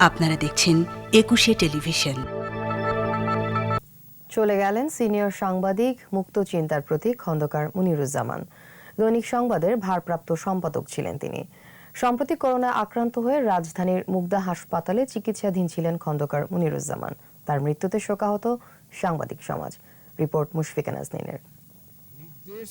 আপনারা দেখছেন একুশে টেলিভিশন। চলে গেলেন সিনিয়র সাংবাদিক মুক্ত চিন্তার প্রতীক খন্দকার মুনিরুজ্জামান। দৈনিক সংবাদের ভারপ্রাপ্ত সম্পাদক ছিলেন তিনি। সম্প্রতি করোনায় আক্রান্ত হয়ে রাজধানীর মুগদা হাসপাতালে চিকিৎসাধীন ছিলেন খন্দকার মুনিরুজ্জামান। তার মৃত্যুতে শোকাহত সাংবাদিক সমাজ। রিপোর্ট মুশফিকা নাজনীনের দেশ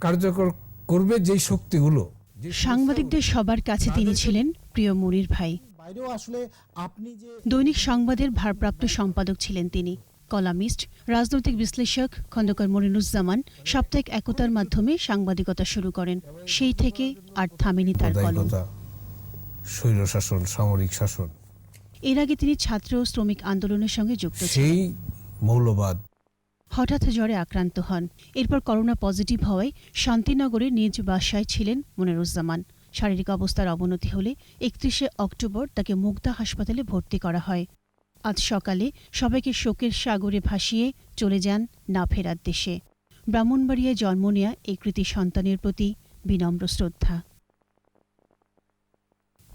কার্যকর করবে যেই শক্তিগুলো। যে সাংবাদিকদের সবার কাছে তিনি ছিলেন প্রিয় মুনির ভাই। বাইরেও আসলে আপনি যে দৈনিক সংবাদের ভারপ্রাপ্ত সম্পাদক ছিলেন তিনি। কলামিস্ট রাজনৈতিক বিশ্লেষক খন্দকার মনিরুজ্জামান সাপ্তাহিক একতার মাধ্যমে সাংবাদিকতা শুরু করেন। সেই থেকে আর থামেনি তার কলম। স্বৈর শাসন সামরিক শাসন। এর আগে তিনি ছাত্র ও শ্রমিক আন্দোলনের সঙ্গে যুক্ত ছিলেন। সেই মৌলবাদ। হঠাৎ জ্বরে আক্রান্ত হন। এরপর করোনা পজিটিভ হওয়ায় শান্তিনগরে নিজ বাসায় ছিলেন মনিরুজ্জামান। শারীরিক অবস্থার অবনতি হলে একত্রিশে অক্টোবর তাকে মুগ্ধা হাসপাতালে ভর্তি করা হয়। আজ সকালে সবাইকে শোকের সাগরে ভাসিয়ে চলে যান না ফেরার দেশে। ব্রাহ্মণবাড়িয়ায় জন্ম নেয়া এই কৃতি সন্তানের প্রতি বিনম্র শ্রদ্ধা।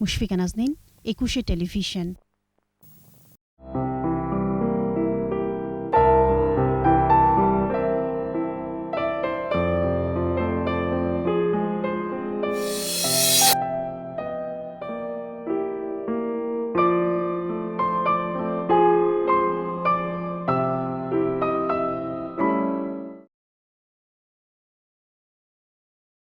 মুশফিকা নাজনীন একুশে টেলিভিশন।